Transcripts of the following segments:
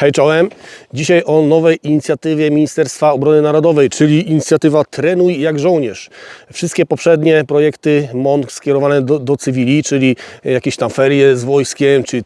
Hej czołem. Dzisiaj o nowej inicjatywie Ministerstwa Obrony Narodowej, czyli inicjatywa Trenuj jak żołnierz. Wszystkie poprzednie projekty MON skierowane do, do cywili, czyli jakieś tam ferie z wojskiem, czy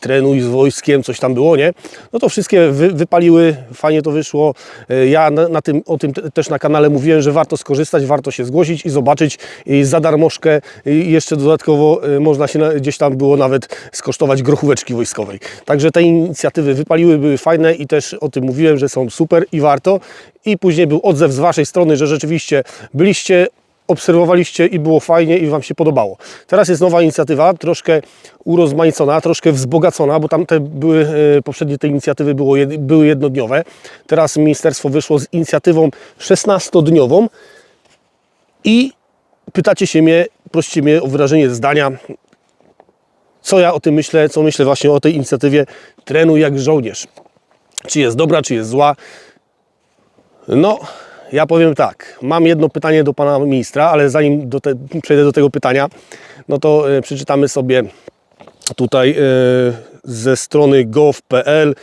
trenuj z wojskiem, coś tam było, nie? No to wszystkie wy, wypaliły, fajnie to wyszło. E, Ja na, na tym, o tym te- też na kanale mówiłem, że warto skorzystać, warto się zgłosić i zobaczyć i za darmożkę i jeszcze dodatkowo e, można się na, gdzieś tam było nawet skosztować grochóweczki wojskowej. Także te inicjatywy wypaliły, były fajne i też o tym mówiłem, że są super i warto. I później był odzew z Waszej strony, że rzeczywiście byliście obserwowaliście i było fajnie i Wam się podobało. Teraz jest nowa inicjatywa, troszkę urozmaicona, troszkę wzbogacona, bo tamte były, e, poprzednie te inicjatywy było, były jednodniowe. Teraz ministerstwo wyszło z inicjatywą 16-dniową i pytacie się mnie, prosicie mnie o wyrażenie zdania, co ja o tym myślę, co myślę właśnie o tej inicjatywie Trenuj jak żołnierz. Czy jest dobra, czy jest zła? No, ja powiem tak. Mam jedno pytanie do pana ministra, ale zanim do te, przejdę do tego pytania, no to e, przeczytamy sobie tutaj e, ze strony gov.pl,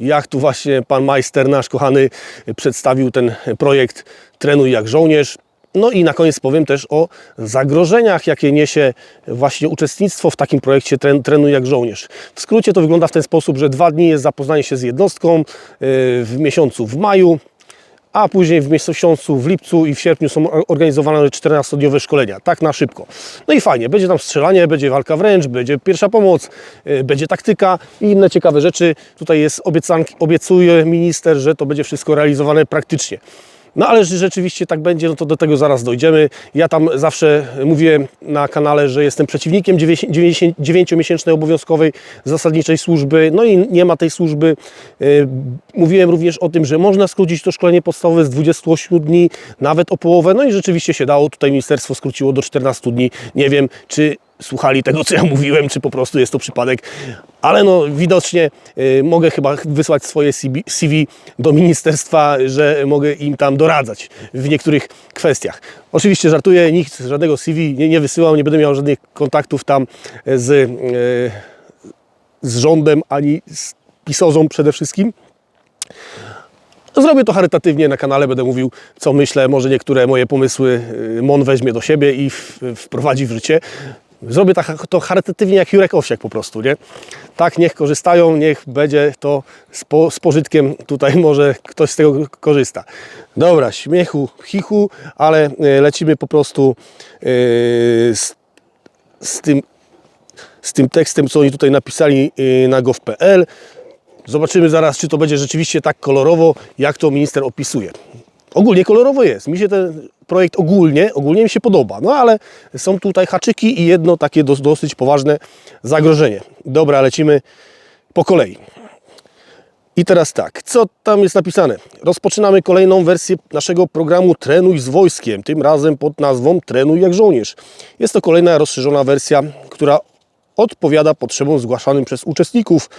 jak tu właśnie pan majster, nasz kochany, przedstawił ten projekt Trenuj jak żołnierz. No i na koniec powiem też o zagrożeniach, jakie niesie właśnie uczestnictwo w takim projekcie Tren- Trenuj jak żołnierz. W skrócie to wygląda w ten sposób, że dwa dni jest zapoznanie się z jednostką e, w miesiącu w maju, a później w miesiącu w lipcu i w sierpniu są organizowane 14-dniowe szkolenia, tak na szybko. No i fajnie, będzie tam strzelanie, będzie walka wręcz, będzie pierwsza pomoc, y, będzie taktyka i inne ciekawe rzeczy. Tutaj jest obiecanki, obiecuje minister, że to będzie wszystko realizowane praktycznie. No ale że rzeczywiście tak będzie, no to do tego zaraz dojdziemy. Ja tam zawsze mówiłem na kanale, że jestem przeciwnikiem 9-miesięcznej obowiązkowej zasadniczej służby, no i nie ma tej służby. Yy, Mówiłem również o tym, że można skrócić to szkolenie podstawowe z 28 dni, nawet o połowę, no i rzeczywiście się dało. Tutaj ministerstwo skróciło do 14 dni. Nie wiem, czy słuchali tego, co ja mówiłem, czy po prostu jest to przypadek, ale no widocznie y, mogę chyba wysłać swoje CV, do ministerstwa, że mogę im tam doradzać w niektórych kwestiach. Oczywiście żartuję, nikt żadnego CV nie, nie wysyłał, nie będę miał żadnych kontaktów tam z, y, z rządem, ani z pisorzą przede wszystkim. Zrobię to charytatywnie na kanale, będę mówił, co myślę. Może niektóre moje pomysły y, MON weźmie do siebie i wprowadzi w życie. Zrobię tak, to charytatywnie jak Jurek Owsiak po prostu, nie? Tak, niech korzystają, niech będzie to z, po, z pożytkiem. Tutaj może ktoś z tego korzysta. Dobra, śmiechu, chichu, ale y, lecimy po prostu y, z, z tym z tym tekstem, co oni tutaj napisali y, na gov.pl. Zobaczymy zaraz, czy to będzie rzeczywiście tak kolorowo, jak to minister opisuje. Ogólnie kolorowo jest. Mi się ten projekt ogólnie, ogólnie mi się podoba, no ale są tutaj haczyki i jedno takie dos- dosyć poważne zagrożenie. Dobra, lecimy po kolei. I teraz tak, co tam jest napisane? Rozpoczynamy kolejną wersję naszego programu Trenuj z wojskiem, tym razem pod nazwą Trenuj jak żołnierz. Jest to kolejna rozszerzona wersja, która odpowiada potrzebom zgłaszanym przez uczestników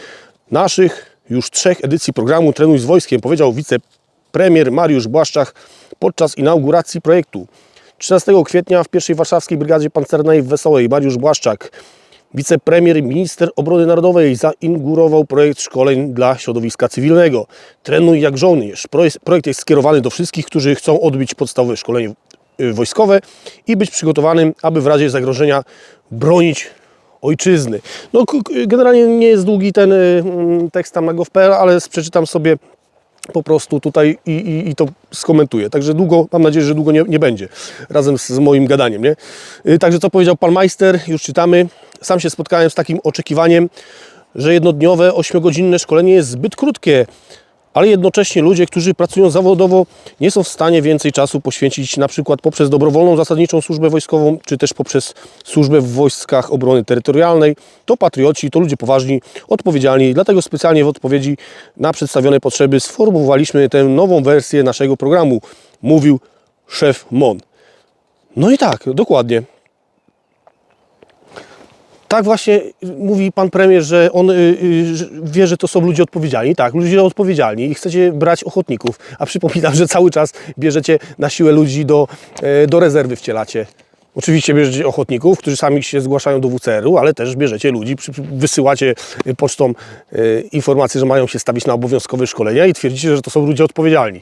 naszych już trzech edycji programu Trenuj z wojskiem, powiedział wicepremier Mariusz Błaszczak podczas inauguracji projektu. 13 kwietnia w pierwszej warszawskiej Brygadzie Pancernej w Wesołej Mariusz Błaszczak Wicepremier, minister obrony narodowej zainaugurował projekt szkoleń dla środowiska cywilnego. Trenuj jak żołnierz. Projekt- jest skierowany do wszystkich, którzy chcą odbyć podstawowe szkolenie y, wojskowe i być przygotowanym, aby w razie zagrożenia bronić ojczyzny. No, generalnie nie jest długi ten y, tekst tam na gov.pl, ale przeczytam sobie po prostu tutaj i, i, i to skomentuję. Także długo, mam nadzieję, że długo nie, nie będzie, razem z, z moim gadaniem. Nie? Y, Także co powiedział pan majster, już czytamy. Sam się spotkałem z takim oczekiwaniem, że jednodniowe, ośmiogodzinne szkolenie jest zbyt krótkie, ale jednocześnie ludzie, którzy pracują zawodowo, nie są w stanie więcej czasu poświęcić na przykład poprzez dobrowolną zasadniczą służbę wojskową, czy też poprzez służbę w wojskach obrony terytorialnej. To patrioci, to ludzie poważni, odpowiedzialni. Dlatego specjalnie w odpowiedzi na przedstawione potrzeby sformułowaliśmy tę nową wersję naszego programu, mówił szef MON. No i tak, dokładnie. Tak właśnie mówi pan premier, że on y, y, wie, że to są ludzie odpowiedzialni. Tak, ludzie odpowiedzialni i chcecie brać ochotników. A przypominam, że cały czas bierzecie na siłę ludzi do, e, do rezerwy wcielacie. Oczywiście bierzecie ochotników, którzy sami się zgłaszają do WCR-u, ale też bierzecie ludzi, wysyłacie y, pocztą informacje, że mają się stawić na obowiązkowe szkolenia i twierdzicie, że to są ludzie odpowiedzialni.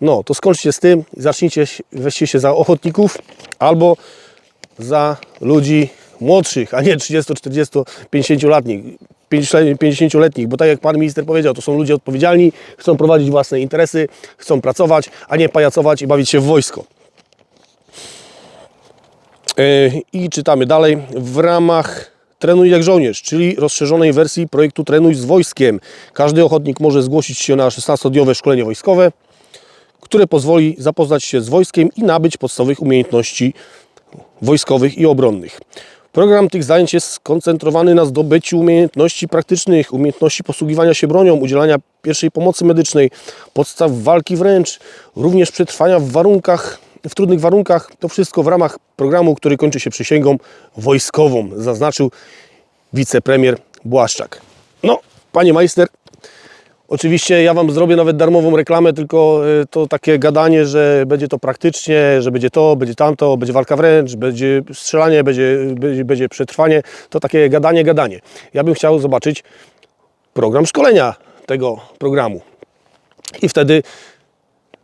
No, to skończcie z tym zacznijcie, weźcie się za ochotników albo za ludzi młodszych, a nie 30, 40, 50-letnich. 50-letnich, bo tak jak pan minister powiedział, to są ludzie odpowiedzialni, chcą prowadzić własne interesy, chcą pracować, a nie pajacować i bawić się w wojsko. E, I czytamy dalej. W ramach Trenuj jak żołnierz, czyli rozszerzonej wersji projektu Trenuj z wojskiem. Każdy ochotnik może zgłosić się na 16-dniowe szkolenie wojskowe, które pozwoli zapoznać się z wojskiem i nabyć podstawowych umiejętności wojskowych i obronnych. Program tych zajęć jest skoncentrowany na zdobyciu umiejętności praktycznych, umiejętności posługiwania się bronią, udzielania pierwszej pomocy medycznej, podstaw walki wręcz, również przetrwania w warunkach, w trudnych warunkach. To wszystko w ramach programu, który kończy się przysięgą wojskową, zaznaczył wicepremier Błaszczak. No, panie majster, Oczywiście ja Wam zrobię nawet darmową reklamę, tylko y, to takie gadanie, że będzie to praktycznie, że będzie to, będzie tamto, będzie walka wręcz, będzie strzelanie, będzie, będzie, będzie przetrwanie. To takie gadanie, gadanie. Ja bym chciał zobaczyć program szkolenia tego programu. I wtedy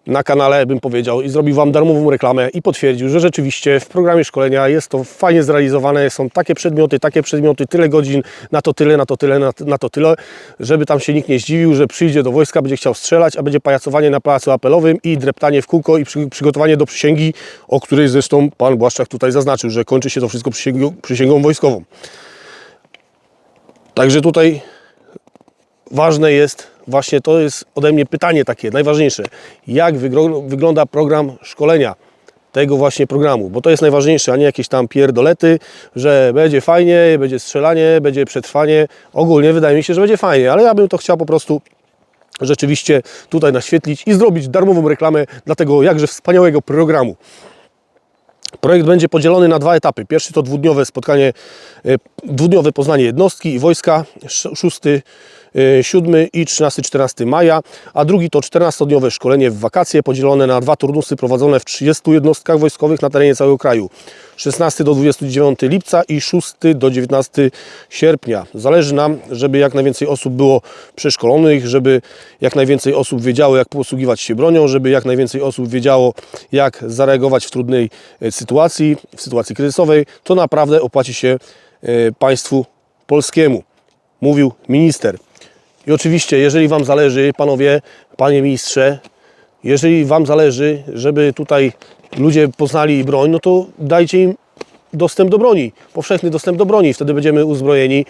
na kanale bym powiedział i zrobił Wam darmową reklamę i potwierdził, że rzeczywiście w programie szkolenia jest to fajnie zrealizowane, są takie przedmioty, takie przedmioty, tyle godzin, na to tyle, na to tyle, na, to tyle, żeby tam się nikt nie zdziwił, że przyjdzie do wojska, będzie chciał strzelać, a będzie pajacowanie na pałacu apelowym i dreptanie w kółko i przy, przygotowanie do przysięgi, o której zresztą Pan Błaszczak tutaj zaznaczył, że kończy się to wszystko przysięgą, przysięgą wojskową. Także tutaj ważne jest, właśnie to jest ode mnie pytanie takie, najważniejsze. Jak wygląda program szkolenia tego właśnie programu? Bo to jest najważniejsze, a nie jakieś tam pierdolety, że będzie fajnie, będzie strzelanie, będzie przetrwanie. Ogólnie wydaje mi się, że będzie fajnie, ale ja bym to chciał po prostu rzeczywiście tutaj naświetlić i zrobić darmową reklamę dla tego jakże wspaniałego programu. Projekt będzie podzielony na dwa etapy. Pierwszy to dwudniowe spotkanie, e, dwudniowe poznanie jednostki i wojska, 6, 7 i 13-14 maja, a drugi to 14-dniowe szkolenie w wakacje podzielone na dwa turnusy prowadzone w 30 jednostkach wojskowych na terenie całego kraju. 16 do 29 lipca i 6 do 19 sierpnia. Zależy nam, żeby jak najwięcej osób było przeszkolonych, żeby jak najwięcej osób wiedziało, jak posługiwać się bronią, żeby jak najwięcej osób wiedziało, jak zareagować w trudnej e, sytuacji, w sytuacji kryzysowej. To naprawdę opłaci się e, państwu polskiemu, mówił minister. I oczywiście, jeżeli Wam zależy, panowie, panie ministrze, jeżeli Wam zależy, żeby tutaj ludzie poznali broń, no to dajcie im dostęp do broni, powszechny dostęp do broni. Wtedy będziemy uzbrojeni,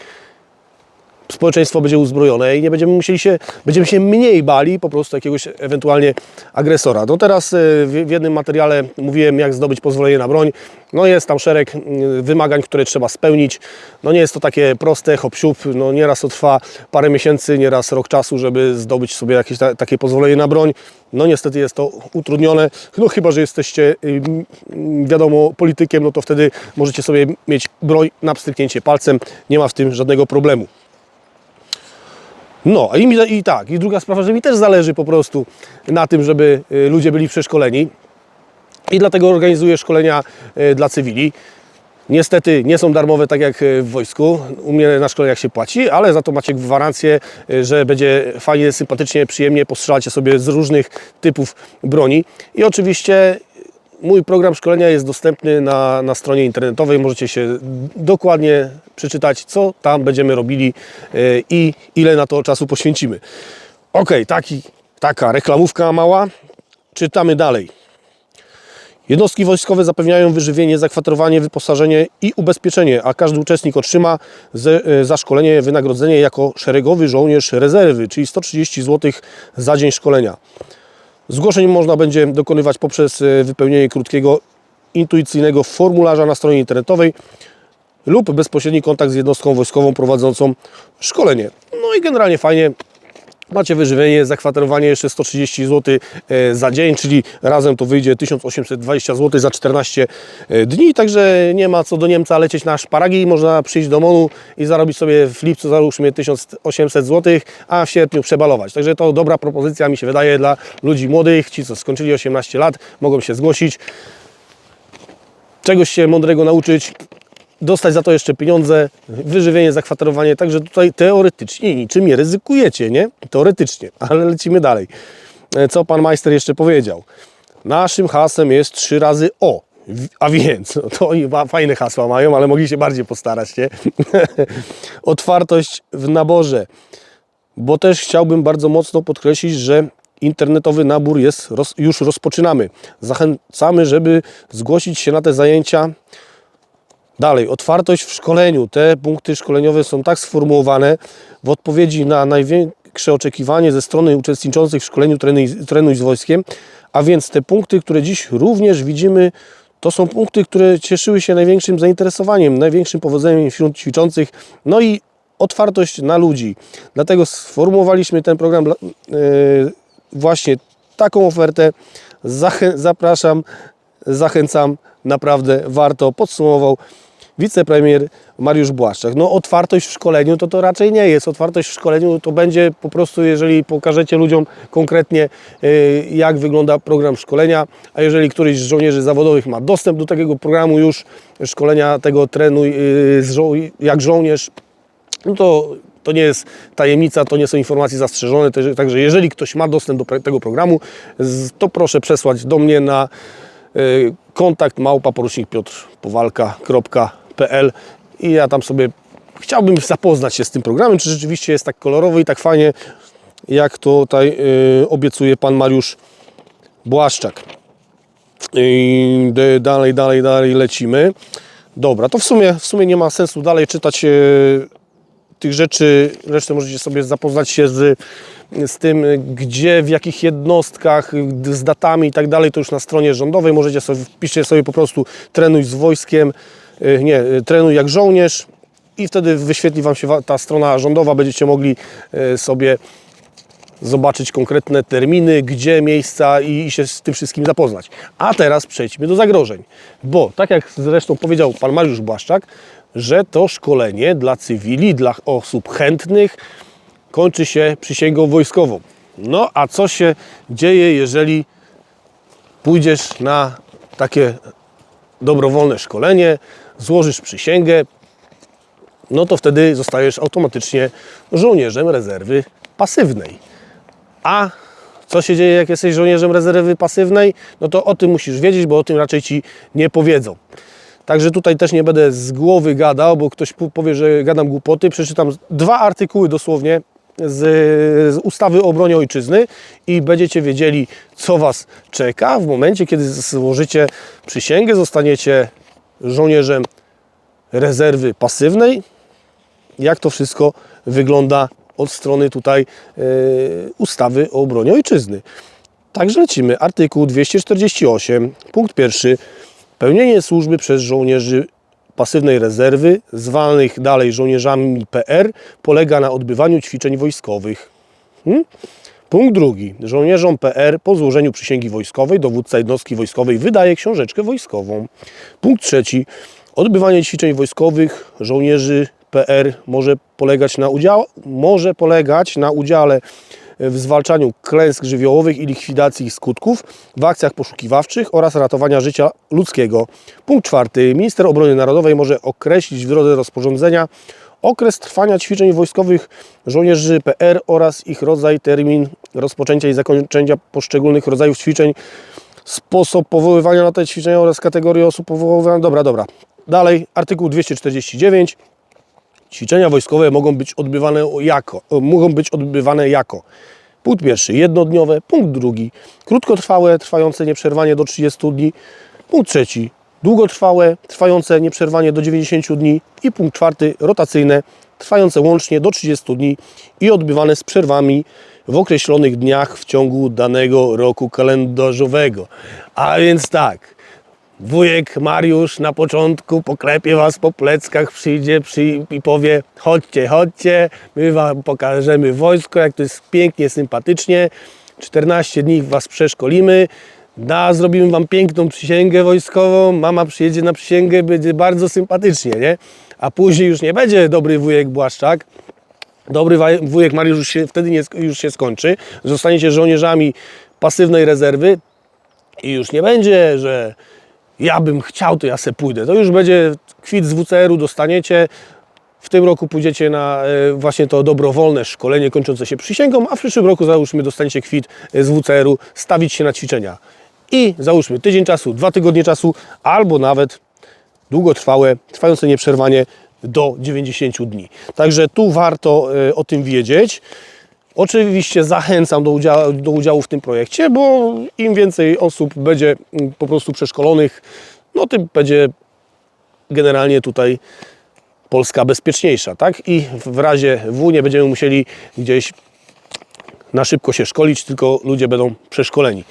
społeczeństwo będzie uzbrojone i nie będziemy musieli się, będziemy się mniej bali po prostu jakiegoś ewentualnie agresora. No teraz e, w jednym materiale mówiłem, jak zdobyć pozwolenie na broń. No jest tam szereg mm, wymagań, które trzeba spełnić. No nie jest to takie proste, hop siup. no nieraz to trwa parę miesięcy, nieraz rok czasu, żeby zdobyć sobie jakieś ta, takie pozwolenie na broń. No niestety jest to utrudnione, no chyba, że jesteście ym, wiadomo politykiem, no to wtedy możecie sobie mieć broń na pstryknięcie palcem, nie ma w tym żadnego problemu. No i, mi, i tak, i druga sprawa, że mi też zależy po prostu na tym, żeby y, ludzie byli przeszkoleni i dlatego organizuję szkolenia y, dla cywili. Niestety nie są darmowe tak jak y, w wojsku. U mnie na szkoleniach się płaci, ale za to macie gwarancję, że będzie fajnie, sympatycznie, przyjemnie. Postrzelacie sobie z różnych typów broni. I oczywiście mój program szkolenia jest dostępny na, na stronie internetowej. Możecie się dokładnie przeczytać, co tam będziemy robili y, i ile na to czasu poświęcimy. Ok, taki, taka reklamówka mała. Czytamy dalej. Jednostki wojskowe zapewniają wyżywienie, zakwaterowanie, wyposażenie i ubezpieczenie, a każdy uczestnik otrzyma e, za szkolenie wynagrodzenie jako szeregowy żołnierz rezerwy, czyli 130 zł za dzień szkolenia. Zgłoszeń można będzie dokonywać poprzez e, wypełnienie krótkiego, intuicyjnego formularza na stronie internetowej lub bezpośredni kontakt z jednostką wojskową prowadzącą szkolenie. No i generalnie fajnie. Macie wyżywienie, zakwaterowanie jeszcze 130 zł e, za dzień, czyli razem to wyjdzie 1820 zł za 14 dni, także nie ma co do Niemca lecieć na szparagi, można przyjść do MONU i zarobić sobie w lipcu załóżmy 1800 zł, a w sierpniu przebalować. Także to dobra propozycja mi się wydaje dla ludzi młodych, ci co skończyli 18 lat, mogą się zgłosić. czegoś się mądrego nauczyć, dostać za to jeszcze pieniądze, wyżywienie, zakwaterowanie, także tutaj teoretycznie niczym nie ryzykujecie, nie? Teoretycznie, ale lecimy dalej. E, Co pan majster jeszcze powiedział? Naszym hasłem jest trzy razy O. A więc, no to ma- fajne hasła mają, ale mogli się bardziej postarać, nie? Otwartość w naborze, bo też chciałbym bardzo mocno podkreślić, że internetowy nabór jest, już rozpoczynamy. Zachęcamy, żeby zgłosić się na te zajęcia. Dalej, otwartość w szkoleniu. Te punkty szkoleniowe są tak sformułowane w odpowiedzi na największe oczekiwanie ze strony uczestniczących w szkoleniu trenuj, trenuj z wojskiem, a więc te punkty, które dziś również widzimy, to są punkty, które cieszyły się największym zainteresowaniem, największym powodzeniem wśród ćwiczących, no i otwartość na ludzi. Dlatego sformułowaliśmy ten program yy, właśnie taką ofertę. Zapraszam, zachęcam, naprawdę warto. Podsumował wicepremier Mariusz Błaszczak. No otwartość w szkoleniu to to raczej nie jest. Otwartość w szkoleniu to będzie po prostu, jeżeli pokażecie ludziom konkretnie, y, jak wygląda program szkolenia, a jeżeli któryś z żołnierzy zawodowych ma dostęp do takiego programu już szkolenia tego trenuj y, jak żołnierz, no to, to nie jest tajemnica, to nie są informacje zastrzeżone. Także jeżeli ktoś ma dostęp do tego programu, to proszę przesłać do mnie na y, kontakt małpa Piotr Powalka.pl i ja tam sobie chciałbym zapoznać się z tym programem, czy rzeczywiście jest tak kolorowy i tak fajnie, jak tutaj y, obiecuje pan Mariusz Błaszczak. I dalej, dalej, dalej lecimy. Dobra, to w sumie, w sumie nie ma sensu dalej czytać e, tych rzeczy. Resztę możecie sobie zapoznać się z, z tym, gdzie, w jakich jednostkach, z datami i tak dalej. To już na stronie rządowej możecie sobie, wpiszcie sobie po prostu trenuj z wojskiem, nie, e, trenuj jak żołnierz i wtedy wyświetli Wam się ta strona rządowa. Będziecie mogli e, sobie zobaczyć konkretne terminy, gdzie miejsca i się z tym wszystkim zapoznać. A teraz przejdźmy do zagrożeń, bo tak jak zresztą powiedział pan Mariusz Błaszczak, że to szkolenie dla cywili, dla osób chętnych kończy się przysięgą wojskową. No a co się dzieje, jeżeli pójdziesz na takie dobrowolne szkolenie, złożysz przysięgę, no to wtedy zostajesz automatycznie żołnierzem rezerwy pasywnej. A co się dzieje, jak jesteś żołnierzem rezerwy pasywnej? No to o tym musisz wiedzieć, bo o tym raczej ci nie powiedzą. Także tutaj też nie będę z głowy gadał, bo ktoś powie, że gadam głupoty. Przeczytam dwa artykuły dosłownie z, z ustawy o obronie ojczyzny i będziecie wiedzieli, co Was czeka w momencie, kiedy złożycie przysięgę, zostaniecie żołnierzem rezerwy pasywnej, jak to wszystko wygląda od strony tutaj e, ustawy o obronie ojczyzny. Także lecimy. Artykuł 248, punkt pierwszy. Pełnienie służby przez żołnierzy pasywnej rezerwy, zwanych dalej żołnierzami PR, polega na odbywaniu ćwiczeń wojskowych. Hmm? Punkt drugi. Żołnierzom PR po złożeniu przysięgi wojskowej dowódca jednostki wojskowej wydaje książeczkę wojskową. Punkt trzeci. Odbywanie ćwiczeń wojskowych żołnierzy PR może polegać na, udział, może polegać na udziale w zwalczaniu klęsk żywiołowych i likwidacji ich skutków, w akcjach poszukiwawczych oraz ratowania życia ludzkiego. Punkt czwarty. Minister Obrony Narodowej może określić w drodze rozporządzenia okres trwania ćwiczeń wojskowych żołnierzy PR oraz ich rodzaj, termin rozpoczęcia i zakończenia poszczególnych rodzajów ćwiczeń, sposób powoływania na te ćwiczenia oraz kategorie osób powoływanych. Dobra, dobra. Dalej, artykuł 249. Ćwiczenia wojskowe mogą być odbywane jako, e, mogą być odbywane jako punkt pierwszy jednodniowe, punkt drugi krótkotrwałe, trwające nieprzerwanie do 30 dni, punkt trzeci długotrwałe, trwające nieprzerwanie do 90 dni i punkt czwarty rotacyjne, trwające łącznie do 30 dni i odbywane z przerwami w określonych dniach w ciągu danego roku kalendarzowego. A więc tak, Wujek Mariusz na początku poklepie was po pleckach, przyjdzie przy, i powie: chodźcie, chodźcie, my wam pokażemy wojsko, jak to jest pięknie, sympatycznie. 14 dni was przeszkolimy, da, zrobimy wam piękną przysięgę wojskową, mama przyjedzie na przysięgę, będzie bardzo sympatycznie, nie? A później już nie będzie dobry wujek Błaszczak, Dobry wujek Mariusz już się, wtedy nie, już się skończy. Zostaniecie żołnierzami pasywnej rezerwy i już nie będzie, że ja bym chciał, to ja se pójdę. To już będzie kwit z WCR-u, dostaniecie. W tym roku pójdziecie na e, właśnie to dobrowolne szkolenie kończące się przysięgą, a w przyszłym roku załóżmy dostaniecie kwit z WCR-u, stawić się na ćwiczenia. I załóżmy tydzień czasu, dwa tygodnie czasu, albo nawet długotrwałe, trwające nieprzerwanie do 90 dni. Także tu warto e, o tym wiedzieć. Oczywiście zachęcam do udziału, do udziału w tym projekcie, bo im więcej osób będzie mm, po prostu przeszkolonych, no tym będzie generalnie tutaj Polska bezpieczniejsza, tak? I w razie W nie będziemy musieli gdzieś na szybko się szkolić, tylko ludzie będą przeszkoleni.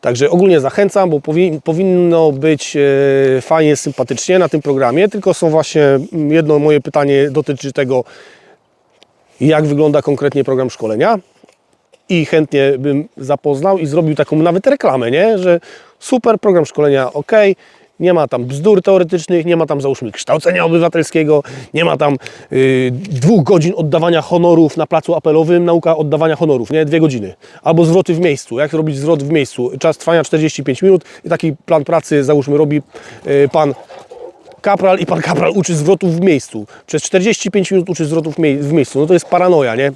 Także ogólnie zachęcam, bo powi powinno być e, fajnie, sympatycznie na tym programie, tylko są właśnie, mm, jedno moje pytanie dotyczy tego, jak wygląda konkretnie program szkolenia i chętnie bym zapoznał i zrobił taką nawet reklamę, nie? że super program szkolenia, ok, nie ma tam bzdur teoretycznych, nie ma tam załóżmy kształcenia obywatelskiego, nie ma tam y, dwóch godzin oddawania honorów na placu apelowym, nauka oddawania honorów, nie? Dwie godziny. Albo zwroty w miejscu, jak robić zwrot w miejscu. Czas trwania 45 minut i taki plan pracy załóżmy robi y, pan kapral i pan kapral uczy zwrotów w miejscu. Przez 45 minut uczy zwrotów w miejscu. No to jest paranoja, nie?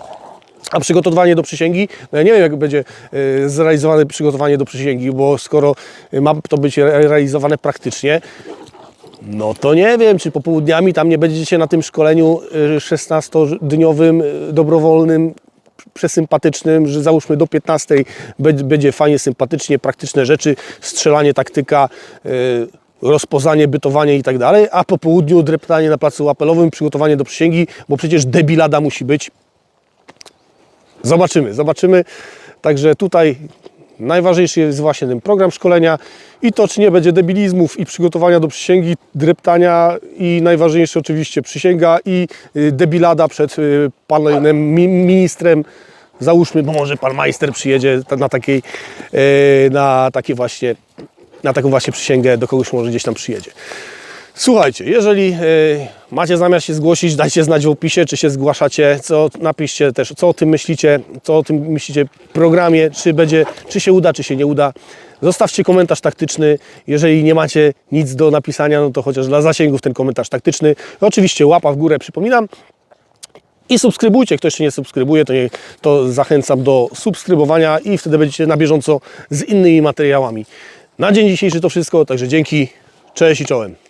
A przygotowanie do przysięgi, no ja nie wiem jak będzie e, zrealizowane przygotowanie do przysięgi, bo skoro e, ma to być re- realizowane praktycznie, no to nie wiem, czy popołudniami tam nie będziecie na tym szkoleniu e, 16-dniowym, e, dobrowolnym, przesympatycznym, że załóżmy do 15 będzie- fajnie, sympatycznie, praktyczne rzeczy, strzelanie, taktyka, rozpoznanie, bytowanie i tak dalej, a po południu dreptanie na placu apelowym, przygotowanie do przysięgi, bo przecież debilada musi być. Zobaczymy, zobaczymy. Także tutaj najważniejszy jest właśnie ten program szkolenia i to, czy nie będzie debilizmów i przygotowania do przysięgi, dreptania i najważniejsze oczywiście przysięga i y, debilada przed y, panem mi- ministrem. Załóżmy, bo może pan majster przyjedzie na takiej, y, na takie właśnie, na taką właśnie przysięgę, do kogoś może gdzieś tam przyjedzie. Słuchajcie, jeżeli e, macie zamiar się zgłosić, dajcie znać w opisie, czy się zgłaszacie, co napiszcie też, co o tym myślicie, co o tym myślicie programie, czy będzie, czy się uda, czy się nie uda. Zostawcie komentarz taktyczny. Jeżeli nie macie nic do napisania, no to chociaż dla zasięgów ten komentarz taktyczny. Oczywiście łapa w górę, przypominam. I subskrybujcie, kto jeszcze nie subskrybuje, to, nie, to zachęcam do subskrybowania i wtedy będziecie na bieżąco z innymi materiałami. Na dzień dzisiejszy to wszystko, także dzięki, cześć i czołem.